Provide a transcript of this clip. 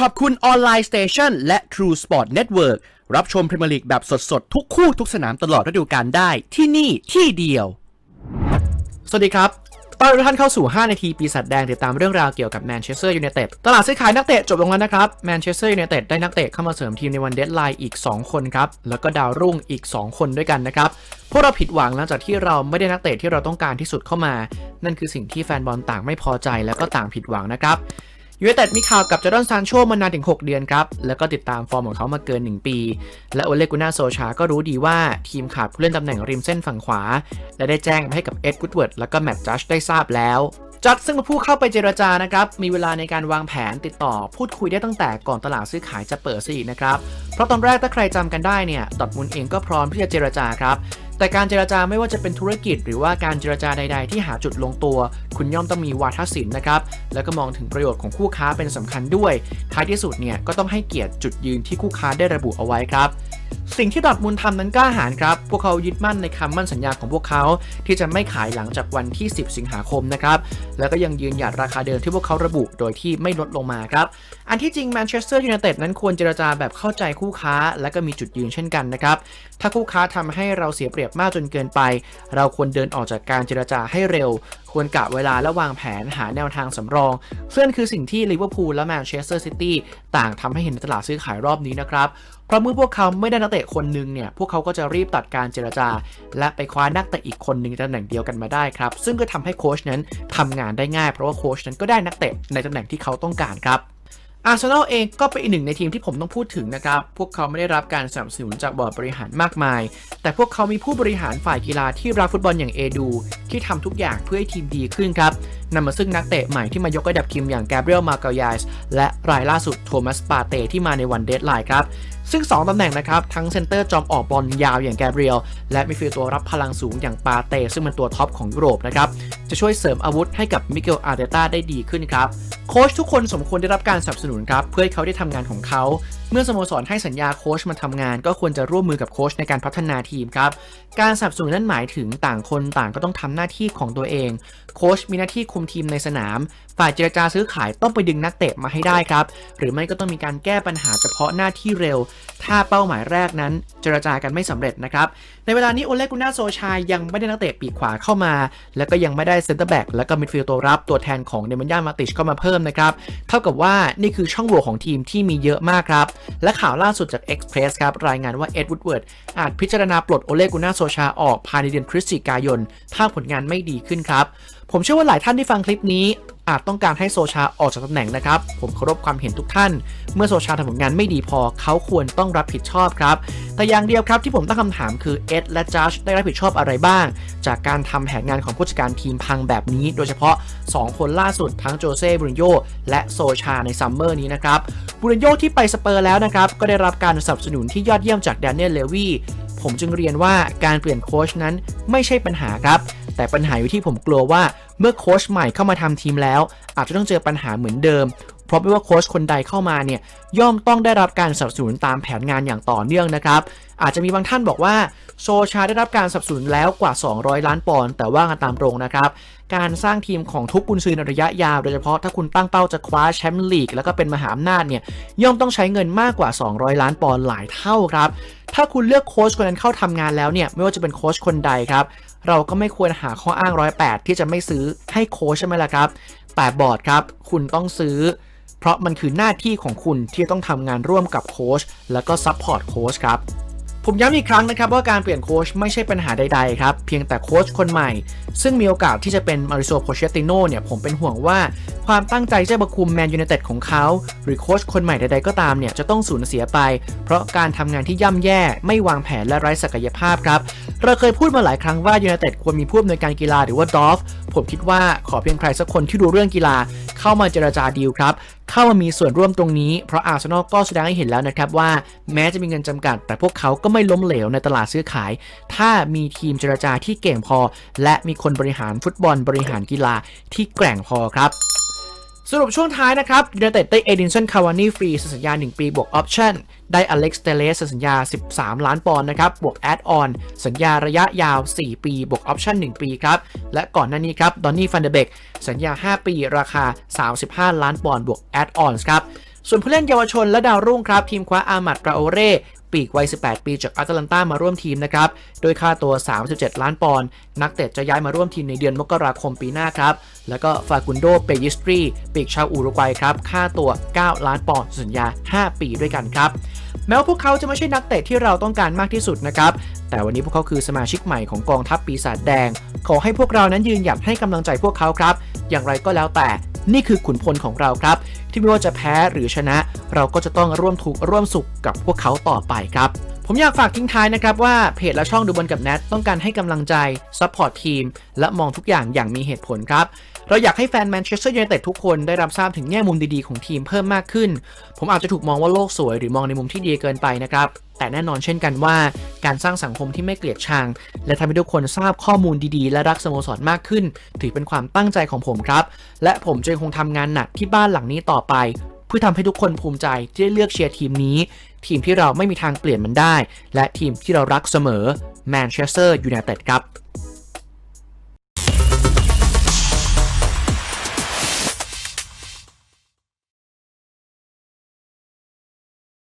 ขอบคุณออนไลน์สเตชันและ True Sport Network รับชมพรีเมียร์ลีกแบบสดๆ ทุกคู่ทุกสนามตลอดฤดูกาลได้ที่นี่ที่เดียว สวัสดีครับต้อนรับท่านเข้าสู่ 5 นาที ปีศาจแดง ติดตามเรื่องราวเกี่ยวกับแมนเชสเตอร์ยูไนเต็ดตลาดซื้อขายนักเตะจบลงแล้วนะครับ แมนเชสเตอร์ยูไนเต็ดได้นักเตะเข้ามาเสริมทีมในวันเดดไลน์อีก 2 คนครับ แล้วก็ดาวรุ่งอีก 2 คนด้วยกันนะครับ พวกเราผิดหวังหลังจากที่เราไม่ได้นักเตะที่เราต้องการที่สุดเข้ามา นั่นคือสิ่งที่แฟนบอลต่างไม่พอใจแล้วก็ต่างผิดหวังนะครับ ยูไนเต็ดมีข่าวกับจอร์แดนซานโชมานานถึง 6 เดือนครับ แล้วก็ติดตามฟอร์มของเขามาเกิน 1 ปี และโอเลกุน่าโซชา ก็รู้ดีว่าทีมขาดผู้เล่นตำแหน่งริมเส้นฝั่งขวา และได้แจ้งให้กับเอ็ดกูดเวิร์ดแล้วก็แมตต์จัชได้ทราบแล้วจัดซึ่งเป็นผู้เข้าไปเจรจานะครับ มีเวลาในการวางแผนติดต่อพูดคุยได้ตั้งแต่ก่อนตลาดซื้อขายจะเปิดซะอีกนะครับ เพราะตอนแรกถ้าใครจำกันได้เนี่ยดอทมุนเองก็พร้อมที่จะเจรจาครับ แต่การเจรจาไม่ว่าจะเป็นธุรกิจ หรือว่าการเจรจาใด ๆ ที่หาจุดลงตัว คุณย่อมต้องมีวาทศิลป์นะครับ แล้วก็มองถึงประโยชน์ของคู่ค้าเป็นสำคัญด้วย ท้ายที่สุดเนี่ยก็ต้องให้เกียรติจุดยืนที่คู่ค้าได้ระบุเอาไว้ครับ สิ่งที่ดอทมุนด์ทำนั้นกล้าหาญครับ พวกเขายึดมั่นในคำมั่นสัญญาของพวกเขา ที่จะไม่ขายหลังจากวันที่ 10 สิงหาคมนะครับ แล้วก็ยังยืนหยัดราคาเดิมที่พวกเขาระบุโดยที่ไม่ลดลงมาครับ อันที่จริงแมนเชสเตอร์ยูไนเต็ดนั้นควรเจรจาแบบเข้าใจคู่ค้า และก็มีจุดยืนเช่นกันนะครับ ถ้าคู่ค้าทำให้เราเสียเปรียบมากจนเกินไป เราควรเดินออกจากการเจรจาให้เร็ว ควรกะเวลาและวางแผนหาแนวทางสำรองซึ่งคือสิ่งที่ลิเวอร์พูลและแมนเชสเตอร์ซิตี้ต่างทำให้เห็นในตลาดซื้อขายรอบนี้นะครับ เพราะเมื่อพวกเขาไม่ได้นักเตะคนหนึ่งเนี่ย พวกเขาก็จะรีบตัดการเจรจา และไปคว้านักเตะอีกคนหนึ่งในตำแหน่งเดียวกันมาได้ครับ ซึ่งก็ทำให้โค้ชนั้นทำงานได้ง่าย เพราะว่าโค้ชนั้นก็ได้นักเตะในตำแหน่งที่เขาต้องการครับ อาร์เซนอลเองก็เป็นอีกหนึ่งในทีมที่ผมต้องพูดถึงนะครับ พวกเขาไม่ได้รับการสนับสนุนจากบอร์ดบริหารมากมาย แต่พวกเขามีผู้บริหารฝ่ายกีฬาที่รักฟุตบอลอย่างเอดู ที่ทำทุกอย่างเพื่อให้ทีมดีขึ้นครับนำมาซึ่งนักเตะใหม่ที่มายกระดับทีมอย่างแกเบรียลมาเกลยสและรายล่าสุดโทมัสปาเต้ที่มาในวันเดทไลน์ครับ ซึ่ง 2ตำแหน่งนะครับ ทั้งเซนเตอร์จอมออกบอลยาวอย่างแกเบรียลและมิดฟิลด์ตัวรับพลังสูงอย่างปาเต้ซึ่งเป็นตัวท็อปของยุโรปนะครับ จะช่วยเสริมอาวุธให้กับมิเกลอาร์เตต้าได้ดีขึ้นครับ โค้ชทุกคนสมควรได้รับการสนับสนุนครับ เพื่อให้เขาได้ทำงานของเขา เมื่อสโมสรให้สัญญาโค้ชมาทำงาน ก็ควรจะร่วมมือกับโค้ชในการพัฒนาทีมครับ การสนับสนุนนั้นหมายถึงต่างคนต่างก็ต้องทำหน้าที่ของตัวเอง โค้ชมีหน้าที่คุมทีมในสนาม ฝ่ายเจรจาซื้อขายต้องไปดึงนักเตะมาให้ได้ครับ หรือไม่ก็ต้องมีการแก้ปัญหาเฉพาะหน้าที่เร็ว ถ้าเป้าหมายแรกนั้นเจรจากันไม่สำเร็จนะครับ ในเวลานี้โอเลกุน่าโซชายยังไม่ได้นักเตะปีกขวาเข้ามา แล้วก็ยังไม่ได้เซนเตอร์แบ็กและก็มิดฟิลด์ตัวรับตัวแทนของเนมันยามาติชเข้ามาเพิ่มนะครับ เท่ากับว่านี่คือช่องโหว่ของทีมที่มีเยอะมากครับ และข่าวล่าสุดจาก Express ครับ รายงานว่าเอ็ดวูดเวิร์ดอาจพิจารณาปลดโอเลกุน่าโซชาออกภายในเดือนพฤศจิกายน ถ้าผลงานไม่ดีขึ้นครับ ผมเชื่อว่าหลายท่านที่ฟังคลิปนี้ อาจต้องการให้โซชาออกจากตำแหน่งนะครับ ผมเคารพความเห็นทุกท่าน เมื่อโซชาทำผลงานไม่ดีพอ เขาควรต้องรับผิดชอบครับ แต่อย่างเดียวครับที่ผมตั้งคำถามคือเอ็ดและจัชได้รับผิดชอบอะไรบ้าง จากการทำแผนงานของผู้จัดการทีมพังแบบนี้ โดยเฉพาะ 2 คนล่าสุดทั้งโจเซ่บูรินโญ่และโซชาในซัมเมอร์นี้นะครับบูรินโญ่ที่ไปสเปอร์แล้วนะครับก็ได้รับการสนับสนุนที่ยอดเยี่ยมจากแดเนียลเลวีผมจึงเรียนว่าการเปลี่ยนโค้ชนั้นไม่ใช่ปัญหาครับ แต่ปัญหาอยู่ที่ผมกลัวว่าเมื่อโค้ชใหม่เข้ามาทำทีมแล้ว อาจจะต้องเจอปัญหาเหมือนเดิม เพราะไม่ว่าโค้ชคนใดเข้ามาเนี่ยย่อมต้องได้รับการสนับสนุนตามแผนงานอย่างต่อเนื่องนะครับ อาจจะมีบางท่านบอกว่าโซชาได้รับการสนับสนุนแล้วกว่า 200 ล้านปอนด์แต่ว่ากันตามตรงนะครับ การสร้างทีมของทุกกุนซือในระยะยาวโดยเฉพาะถ้าคุณตั้งเป้าจะคว้าแชมป์ลีกแล้วก็เป็นมหาอำนาจเนี่ยย่อมต้องใช้เงินมากกว่า 200 ล้านปอนด์หลายเท่าครับถ้าคุณเลือกโค้ชคนนั้นเข้าทำงานแล้วเนี่ยไม่ว่าจะเป็นโค้ชคนใดครับ เราก็ไม่ควรหาข้ออ้างร้อยแปดที่จะไม่ซื้อให้โค้ชใช่ไหมล่ะครับ แต่บอร์ดครับ คุณต้องซื้อ เพราะมันคือหน้าที่ของคุณที่ต้องทำงานร่วมกับโค้ชแล้วก็ซัพพอร์ตโค้ชครับ ผมย้ำอีกครั้งนะครับว่าการเปลี่ยนโค้ชไม่ใช่ปัญหาใดๆครับ เพียงแต่โค้ชคนใหม่ ซึ่งมีโอกาสที่จะเป็นมาริโซโพเชติโนเนี่ยผมเป็นห่วงว่าความตั้งใจจะมาคุมแมนยูไนเต็ดของเขา หรือโค้ชคนใหม่ใดๆก็ตามเนี่ยจะต้องสูญเสียไป เพราะการทำงานที่ย่ำแย่ไม่วางแผนและไร้ศักยภาพครับ เราเคยพูดมาหลายครั้งว่ายูไนเต็ดควรมีผู้อำนวยการกีฬาหรือว่าดอฟ ผมคิดว่าขอเพียงใครสักคนที่ดูเรื่องกีฬาเข้ามาเจรจาดีลครับเข้ามามีส่วนร่วมตรงนี้ เพราะอาร์เซนอลก็แสดงให้เห็นแล้วนะครับว่าแม้จะมีเงินจำกัด แต่พวกเขาก็ไม่ล้มเหลวในตลาดซื้อขาย ถ้ามีทีมเจรจาที่เก่งพอ และมีคนบริหารฟุตบอลบริหารกีฬาที่แกร่งพอครับ สรุปช่วงท้ายนะครับยูไนเต็ดได้เอดินสันคาวานี่ฟรีสัญญา 1 ปีบวกออปชั่นได้อเล็กซ์เตเลสสัญญา 13 ล้านปอนด์นะครับบวกแอดออนสัญญาระยะยาว 4 ปี บวกออปชั่น 1 ปีครับ และก่อนหน้านี้ครับดอนนี่ฟันเดเบกสัญญา 5 ปี ราคา 35 ล้านปอนด์บวกแอดออนครับส่วนผู้เล่นเยาวชนและดาวรุ่งครับ ทีมคว้าอามัดราโอเร่ ปีกวัย 18 ปีจากอาตแลนตามาร่วมทีมนะครับ โดยค่าตัว 37 ล้านปอนด์ นักเตะจะย้ายมาร่วมทีมในเดือนมกราคมปีหน้าครับ แล้วก็ฟากุนโด เปยิสตรี ปีกชาวอุรุกวัยครับ ค่าตัว 9 ล้านปอนด์ สัญญา 5 ปีด้วยกันครับ แม้ว่าพวกเขาจะไม่ใช่นักเตะที่เราต้องการมากที่สุดนะครับ แต่วันนี้พวกเขาคือสมาชิกใหม่ของกองทัพปีศาจแดง ขอให้พวกเรานั้นยืนหยัดให้กำลังใจพวกเขาครับ อย่างไรก็แล้วแต่ นี่คือขุนพลของเราครับ ที่ไม่ว่าจะแพ้หรือชนะ เราก็จะต้องร่วมทุกข์ร่วมสุขกับพวกเขาต่อไปครับผมอยากฝากทิ้งท้ายนะครับว่าเพจและช่องดูบอลกับแนทต้องการให้กำลังใจซัพพอร์ตทีม และมองทุกอย่างอย่างมีเหตุผลครับ เราอยากให้แฟนแมนเชสเตอร์ยูไนเต็ดทุกคนได้รับทราบถึงแง่มุมดีๆของทีมเพิ่มมากขึ้น ผมอาจจะถูกมองว่าโลกสวยหรือมองในมุมที่ดีเกินไปนะครับ แต่แน่นอนเช่นกันว่าการสร้างสังคมที่ไม่เกลียดชัง และทำให้ทุกคนทราบข้อมูลดีๆ และรักสโมสรมากขึ้น ถือเป็นความตั้งใจของผมครับ และผมจะยังคงทำงานหนักที่บ้านหลังนี้ต่อไป เพื่อทำให้ทุกคนภูมิใจที่ได้เลือกเชียร์ทีมนี้ ทีมที่เราไม่มีทางเปลี่ยนมันได้ และทีมที่เรารักเสมอแมนเชสเตอร์ยูไนเต็ดครับ